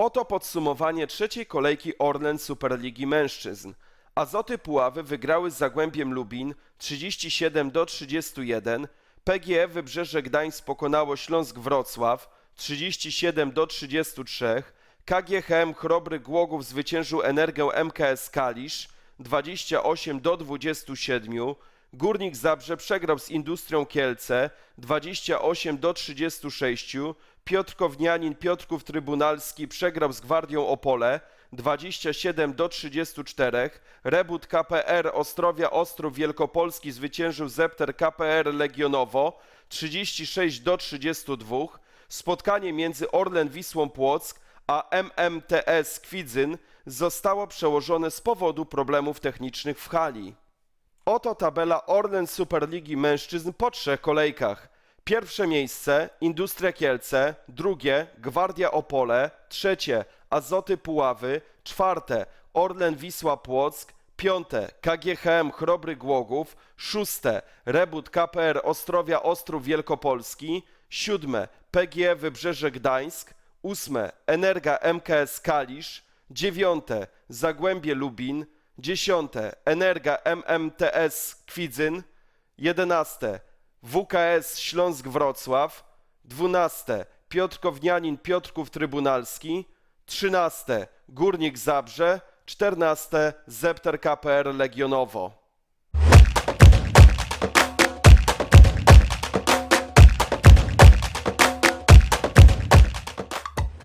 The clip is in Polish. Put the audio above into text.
Oto podsumowanie trzeciej kolejki Orlen Superligi Mężczyzn. Azoty Puławy wygrały z Zagłębiem Lubin 37 do 31, PGE Wybrzeże Gdańsk pokonało Śląsk Wrocław 37 do 33, KGHM Chrobry Głogów zwyciężył Energię MKS Kalisz 28 do 27, Górnik Zabrze przegrał z Industrią Kielce 28 do 36, Piotr Kownianin Piotrków Trybunalski przegrał z Gwardią Opole 27 do 34, Rebut KPR Ostrowia Ostrów Wielkopolski zwyciężył Zepter KPR Legionowo 36 do 32, spotkanie między Orlen Wisłą Płock a MMTS Kwidzyn zostało przełożone z powodu problemów technicznych w hali. Oto tabela Orlen Superligi Mężczyzn po trzech kolejkach. Pierwsze miejsce Industria Kielce, drugie Gwardia Opole, trzecie Azoty Puławy, czwarte Orlen Wisła Płock, piąte KGHM Chrobry Głogów, szóste Rebut KPR Ostrowia Ostrów Wielkopolski, siódme PGE Wybrzeże Gdańsk, ósme Energa MKS Kalisz, dziewiąte Zagłębie Lubin, dziesiąte Energa MMTS Kwidzyn, jedenaste WKS Śląsk Wrocław, dwunaste Piotr Kownianin Piotrków Trybunalski, trzynaste Górnik Zabrze, czternaste Zepter KPR Legionowo.